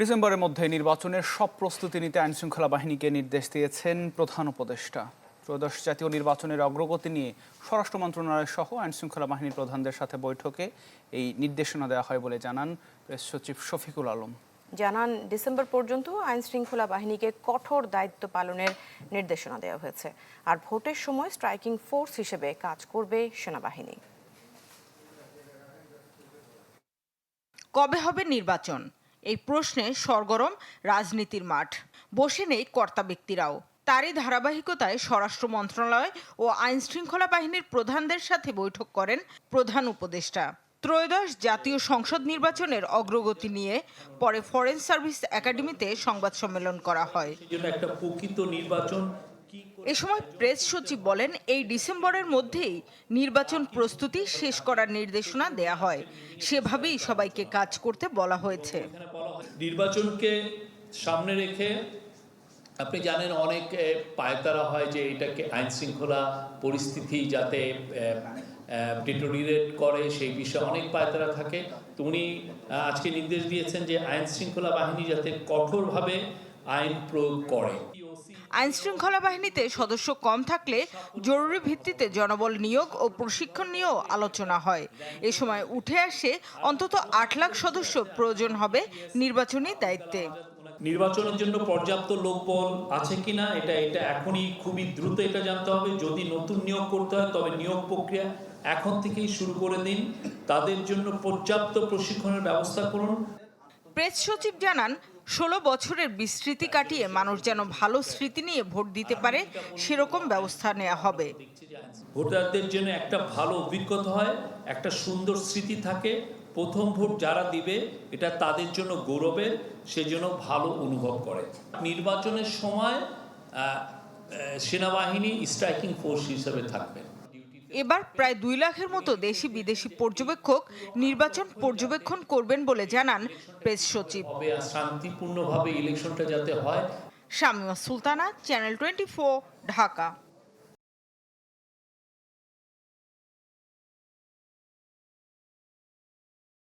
ডিসেম্বরের মধ্যে নির্বাচনের সব প্রস্তুতি নিতে আইনশৃঙ্খলা বাহিনীকে নির্দেশ দিয়েছেন প্রধান উপদেষ্টা। ত্রয়োদশ জাতীয় নির্বাচনের অগ্রগতি নিয়ে স্বরাষ্ট্র মন্ত্রণালয় সহ আইনশৃঙ্খলা বাহিনীর প্রধানদের সাথে বৈঠকে এই নির্দেশনা দেওয়া হয় বলে জানান প্রেস সচিব শফিকুল আলম। জানান ডিসেম্বর পর্যন্ত আইন শৃঙ্খলা বাহিনীকে কঠোর দায়িত্ব পালনের নির্দেশনা দেওয়া হয়েছে। আর ভোটের সময় স্ট্রাইকিং ফোর্স হিসেবে কাজ করবে সেনাবাহিনী। কবে হবে নির্বাচন? এই প্রশ্নে সরগরম রাজনীতির মাঠ। বসে নেই কর্তা ব্যক্তিরাও। তারই ধারাবাহিকতায় স্বরাষ্ট্র মন্ত্রণালয় ও আইন শৃঙ্খলা বাহিনীর প্রধানদের সাথে বৈঠক করেন প্রধান উপদেষ্টা। ত্রয়োদশ জাতীয় সংসদ নির্বাচনের অগ্রগতি নিয়ে পরে ফরেন সার্ভিস একাডেমিতে সংবাদ সম্মেলন করা হয়। একটা প্রকৃত নির্বাচন এ সময় প্রেস সচিব বলেন এই ডিসেম্বরের মধ্যেই নির্বাচন প্রস্তুতি শেষ করার নির্দেশনা দেয়া হয়। সেভাবেই সবাইকে কাজ করতে বলা হয়েছে। হয় নির্বাচনকে সামনে রেখে আপনি জানেন অনেক পায়তারা হয় যে এটাকে আইন শৃঙ্খলা পরিস্থিতি যাতে ডিটোরিয়েট করে সেই বিষয়ে অনেক পায়তারা থাকে। তো উনি আজকে নির্দেশ দিয়েছেন যে আইন শৃঙ্খলা বাহিনী যাতে কঠোরভাবে আইন প্রয়োগ করে। আইন শৃঙ্খলা বাহিনীতে সদস্য কম থাকলে জরুরি ভিত্তিতে জনবল নিয়োগ ও প্রশিক্ষণ নিয়েও আলোচনা হয়। এ সময় উঠে আসে অন্তত আট লাখ সদস্য প্রয়োজন হবে নির্বাচনী দায়িত্বে। নির্বাচনের জন্য পর্যাপ্ত লোকবল আছে কিনা এটা এটা এখনই খুবই দ্রুত এটা জানতে হবে। যদি নতুন নিয়োগ করতে হয় তবে নিয়োগ প্রক্রিয়া এখন থেকেই শুরু করে দিন। তাদের জন্য পর্যাপ্ত প্রশিক্ষণের ব্যবস্থা করুন। প্রেস সচিব জানান ষোলো বছরের বিস্মৃতি কাটিয়ে মানুষ যেন ভালো স্মৃতি নিয়ে ভোট দিতে পারে, সেরকম ব্যবস্থা নেওয়া হবে। ভোটারদের জন্য একটা ভালো অভিজ্ঞতা হয়, একটা সুন্দর স্মৃতি থাকে। প্রথম ভোট যারা দিবে, এটা তাদের জন্য গৌরবের, সেজন্য ভালো অনুভব করে। নির্বাচনের সময় সেনাবাহিনী স্ট্রাইকিং ফোর্স হিসেবে থাকবে। এবার প্রায় দুই লাখের মতো দেশি বিদেশি পর্যবেক্ষক নির্বাচন পর্যবেক্ষণ করবেন বলে জানান প্রেস সচিব। শান্তিপূর্ণভাবে ইলেকশনটা যাতে হয়। Shamima Sultana channel twenty Dhaka.